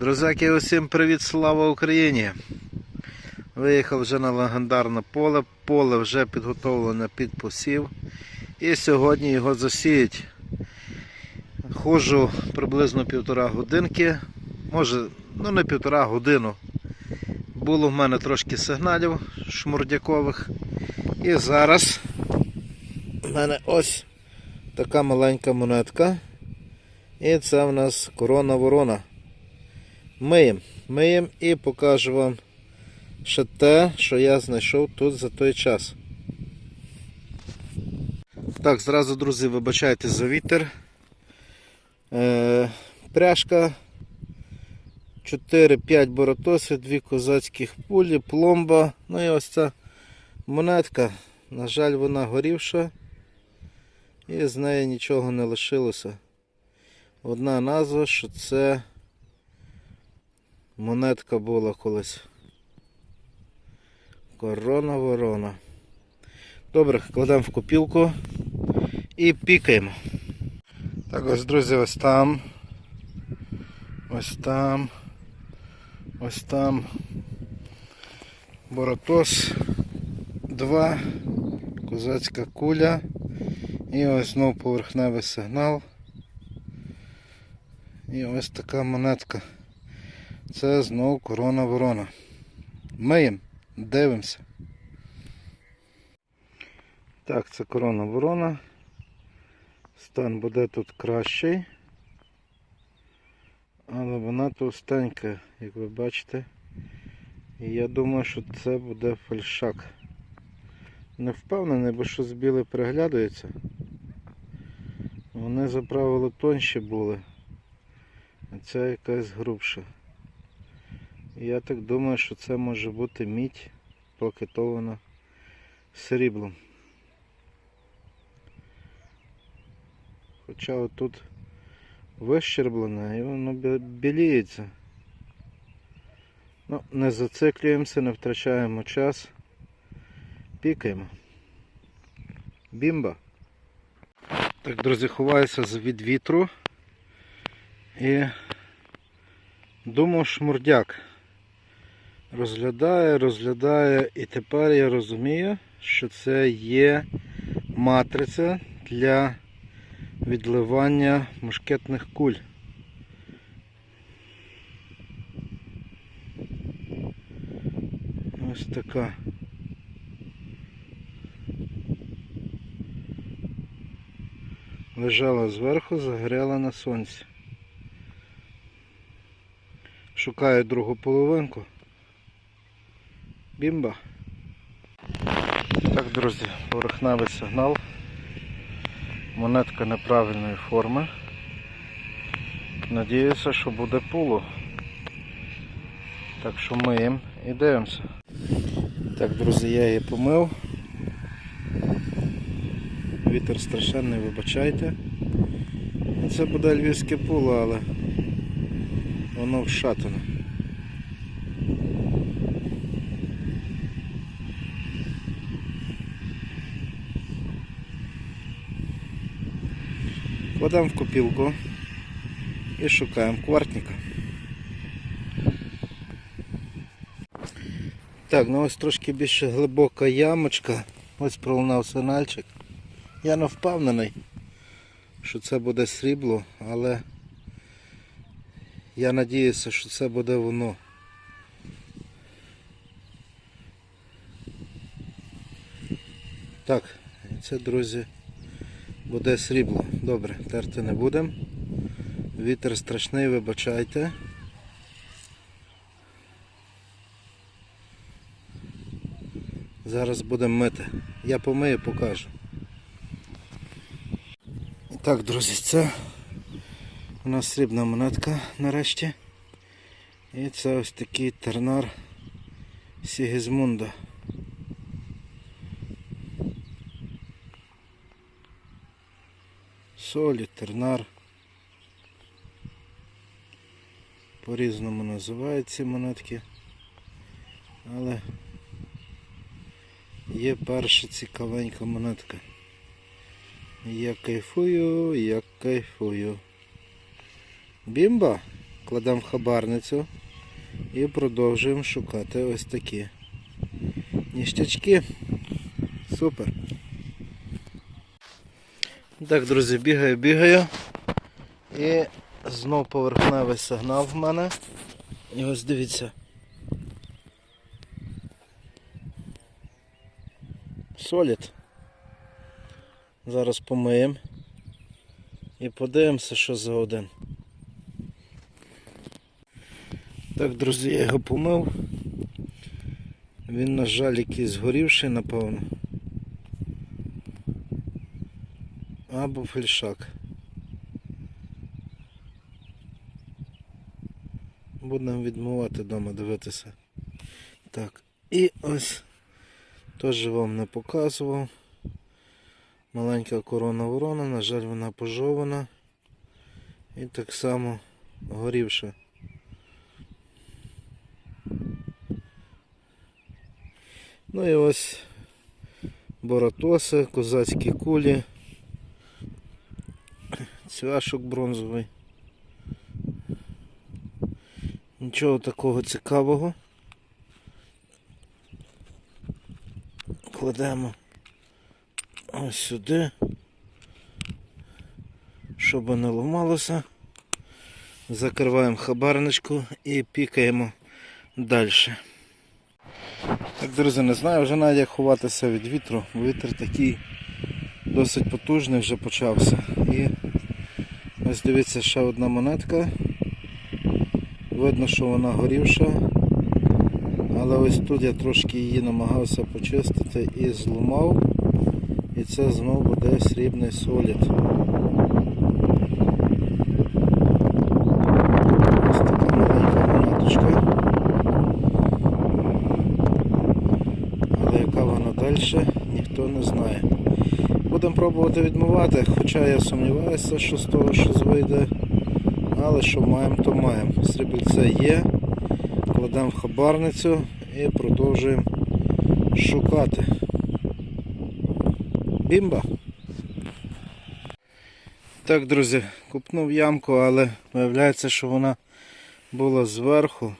Друзяки, усім привіт, слава Україні! Виїхав вже на легендарне поле. Поле вже підготовлене під посів. І сьогодні його засіють. Ходжу приблизно півтора годинки. Може, ну не півтора годину. Було в мене трошки сигналів шмурдякових. І зараз в мене ось така маленька монетка. І це в нас корона ворона. Миємо. Миємо і покажу вам ще те, що я знайшов тут за той час. Так, зразу, друзі, вибачайте за вітер. Е, пряжка 4-5 боротосів, 2 козацьких пулі, пломба. Ну і ось ця монетка. На жаль, вона горівша. І з неї нічого не лишилося. Одна назва, що це монетка була колись. Корона ворона. Добре, кладемо в копілку і пікаємо. Так, ось, друзі, ось там. Ось там. Ось там. Боротос. Два. Козацька куля. І ось знов поверхневий сигнал. І ось така монетка. Це знов корона ворона. Миємо, дивимося. Так, це корона ворона. Стан буде тут кращий. Але вона товстенька, як ви бачите. І я думаю, що це буде фальшак. Не впевнений, бо щось біле переглядується. Вони за правило тонші були. А ця якась грубша. Я так думаю, що це може бути мідь плакетована сріблом. Хоча отут вищерблене і воно біліється. Ну, не зациклюємося, не втрачаємо час. Пікаємо. Бімба. Так, друзі, ховаюся від вітру. І думав шмурдяк. Розглядає, розглядає, і тепер я розумію, що це є матриця для відливання мушкетних куль. Ось така. Лежала зверху, загоряла на сонці. Шукаю другу половинку. Бімба. Так, друзі, поверхневий сигнал. Монетка неправильної форми. Надіюся, що буде пуло. Так що миємо і дивимося. Так, друзі, я її помив. Вітер страшенний, вибачайте. Це буде львівське пуло, але воно вшатане. Кладемо в копілку і шукаємо квартника. Так, ну ось трошки більше глибока ямочка. Ось пролунав сигнальчик. Я не впевнений, що це буде срібло, але я надіюся, що це буде воно. Так, це, друзі, буде срібло. Добре, терти не будемо. Вітер страшний, вибачайте. Зараз будемо мити. Я помию, покажу. І так, друзі, це у нас срібна монетка нарешті. І це ось такий тернар Сігізмунда. Солі, тернар. По-різному називають ці монетки. Але є перша цікавенька монетка. Я кайфую, я кайфую. Бімба! кладемо в хабарницю і продовжуємо шукати ось такі ніштячки. Супер. Так, друзі, бігаю, бігаю. І знов поверхневий сигнал в мене. І ось дивіться. Солід. Зараз помиємо. І подивимося, що за один. Так, друзі, я його помив. Він, на жаль, якийсь згорівший, напевно. Або фельшак. Будемо відмивати вдома, дивитися. Так, і ось теж вам не показував. Маленька корона ворона, на жаль, вона пожована і так само горівша. Ну і ось боратоси, козацькі кулі, цвяшок бронзовий. Нічого такого цікавого. Кладемо ось сюди, щоб не ламалося. Закриваємо хабарничку і пікаємо далі. Так, друзі, не знаю вже навіть як ховатися від вітру. Вітер такий досить потужний вже почався. І ось дивіться ще одна монетка. Видно, що вона горівша. Але ось тут я трошки її намагався почистити і зламав. І це знову буде срібний солід. Ось така маленька монеточка. Але яка вона далі, ніхто не знає. Будемо пробувати відмивати, хоча я сумніваюся, що з того щось вийде. Але що маємо, то маємо. Срібельце є. Кладемо в хабарницю і продовжуємо шукати. Бімба! Так, друзі, купнув ямку, але виявляється, що вона була зверху.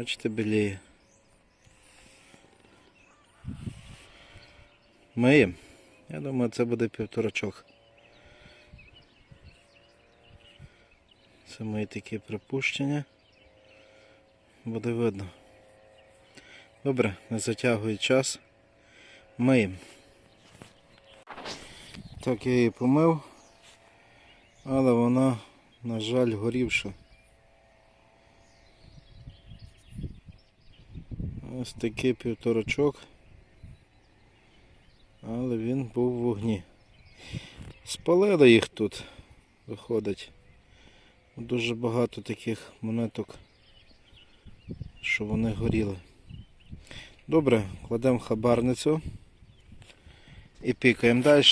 Бачите, біліє. Миємо. Я думаю, це буде півторачок. Це мої такі припущення. Буде видно. Добре, не затягує час. Миємо. Так, я її помив, але вона, на жаль, горівша. Ось такий півторачок. Але він був в вогні. Спалили їх тут, виходить. Дуже багато таких монеток, що вони горіли. Добре, кладемо хабарницю і пікаємо далі.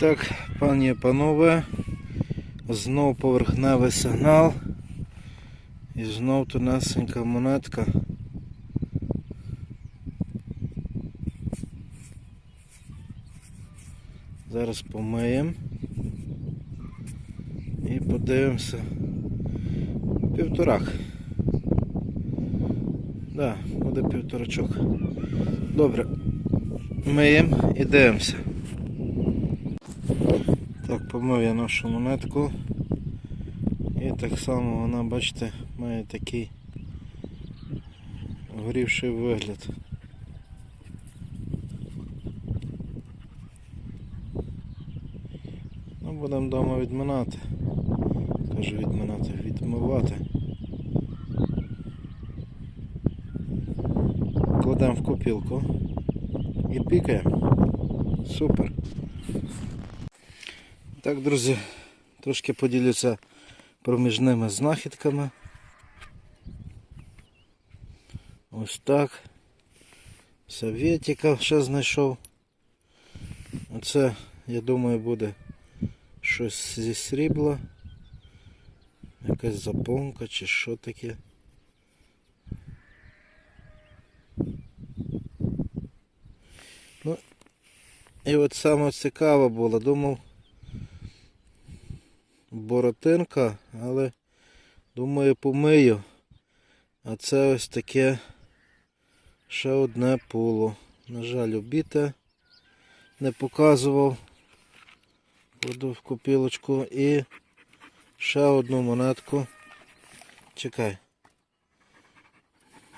Так, пані і панове, знов поверхневий сигнал. І знов тонесенька монетка. Зараз помиємо і подивимося. Півторак. Да, буде півторачок. Добре. Миємо і дивимося. Так, помив я нашу монетку. І так само вона, бачите, має такий горівший вигляд. Ну, будемо вдома відминати. Кажу відминати, відмивати. Кладемо в копілку і пікаємо. Супер. Так, друзі, трошки поділюся проміжними знахідками. Ось так. Совєтіка ще знайшов. Оце, я думаю, буде щось зі срібла. Якась запонка чи що таке. Ну, І от саме цікаве було, думав боротинка, але думаю помию. А це ось таке ще одне пуло. На жаль, обіте не показував. Кладу в копілочку і ще одну монетку. Чекай.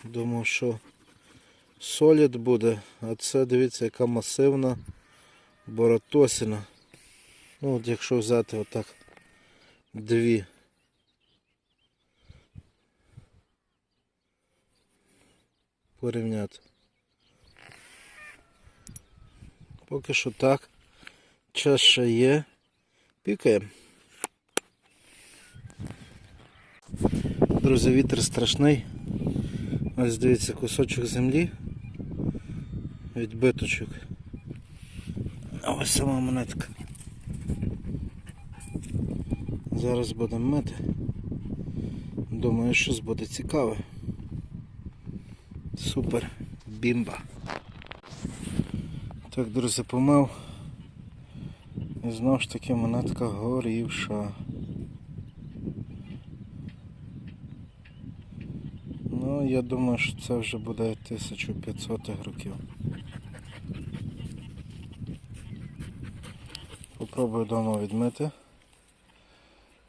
Думав, що солід буде, а це дивіться, яка масивна боротосіна. Ну от якщо взяти отак дві. Порівняти. Поки що так. Час ще є. Пікаємо. Друзі, вітер страшний. Ось дивіться кусочок землі. Відбиточок. А ось сама монетка. Зараз будемо мити. Думаю, щось буде цікаве. Супер. Бімба. Так, друзі, помив. І знову ж таки монетка горівша. Ну, я думаю, що це вже буде 1500 років. Попробую вдома відмити.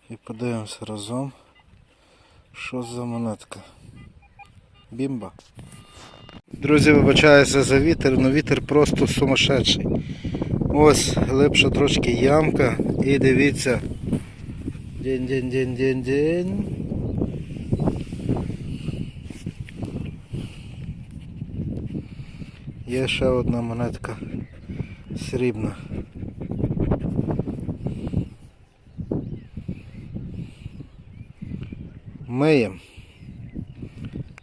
І подивимося разом, що за монетка. Бімба. Друзі, вибачаюся за вітер, але вітер просто сумасшедший. Ось глибша трошки ямка і дивіться. День, день, день, день, день. Є ще одна монетка срібна. Миємо.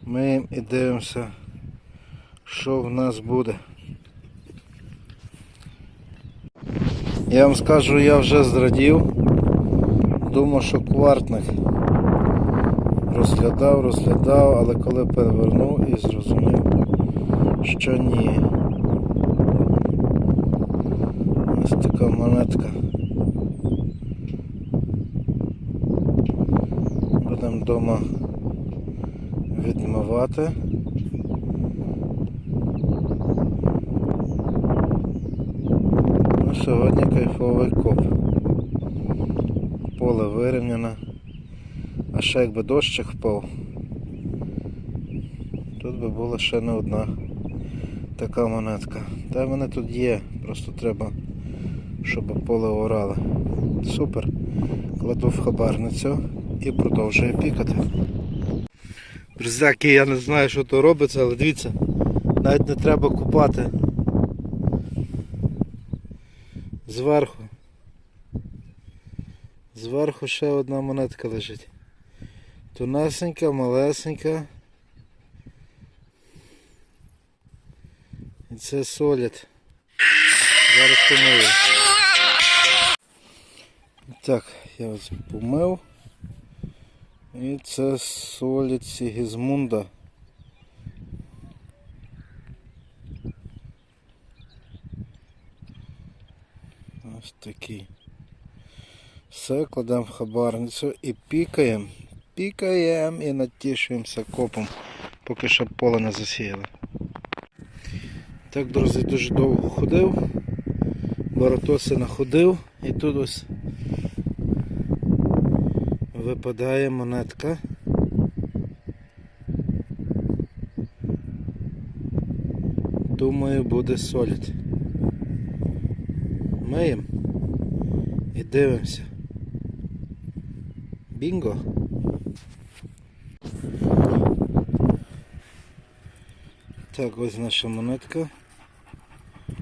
Миємо і дивимося, що в нас буде. Я вам скажу, я вже зрадів. Думав, що квартник. Розглядав, розглядав, але коли перевернув і зрозумів, що ні. Ось така монетка. Будемо вдома відмивати. Ну, сьогодні кайфовий коп. Поле вирівняне. А ще якби дощик впав, тут би була ще не одна така монетка. Та вони тут є, просто треба, щоб поле орали. Супер. Кладу в хабарницю і продовжую пікати. Друзяки, я не знаю, що то робиться, але дивіться, навіть не треба купати. Зверху. Зверху ще одна монетка лежить. Тонесенька, малесенька. І це солід. Зараз помию. Так, я ось помив. І це солід Сігізмунда. Ось такий. Все, кладемо в хабарницю і пікаємо. Пікаємо і натішуємося копом, поки що поле не засіяли. Так, друзі, дуже довго ходив. Баратоси находив і тут ось випадає монетка. Думаю, буде солід. Миємо і дивимося. Бінго. Так, ось наша монетка.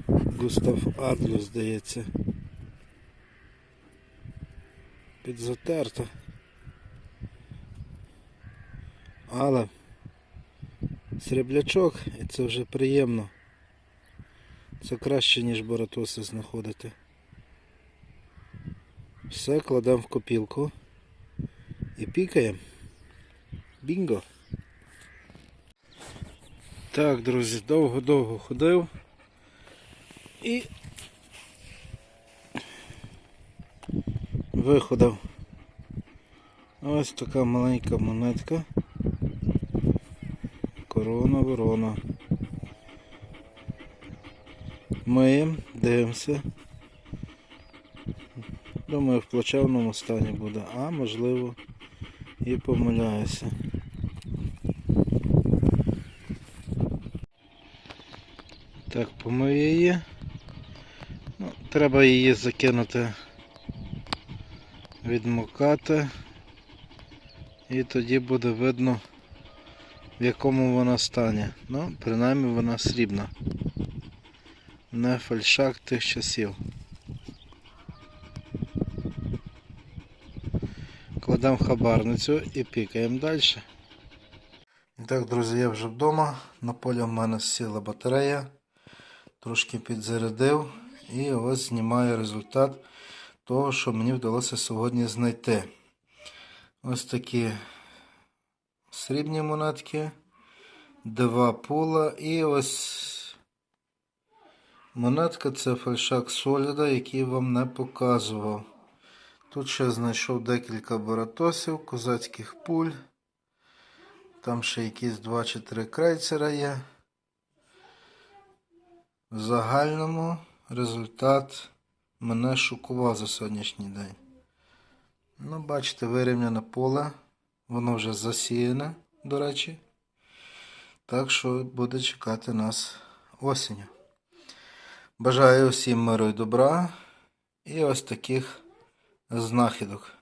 Густав Адлю, здається. Підзатерта. Але сріблячок і це вже приємно. Це краще, ніж баратоси знаходити. Все, кладемо в копілку і пікаємо. Бінго. Так, друзі, довго-довго ходив і виходив. Ось така маленька монетка. Корона, ворона. Миємо, дивимося. Думаю, в плачевному стані буде, а можливо і помиляюся. Так, помив її. Ну, треба її закинути, відмокати. І тоді буде видно, в якому вона стані. Ну, принаймні вона срібна. Не фальшак тих часів. Кладемо в хабарницю і пікаємо далі. І так, друзі, я вже вдома. На полі в мене сіла батарея. Трошки підзарядив. І ось знімаю результат того, що мені вдалося сьогодні знайти. Ось такі срібні монетки, два пула і ось монетка це фальшак Соліда, який вам не показував. Тут ще знайшов декілька баратосів, козацьких пуль. Там ще якісь два чи три крейцера є. В загальному результат мене шокував за сьогоднішній день. Ну, бачите, вирівняне поле. Воно вже засіяне, до речі. Так що буде чекати нас осінню. Бажаю всім миру і добра і ось таких знахідок.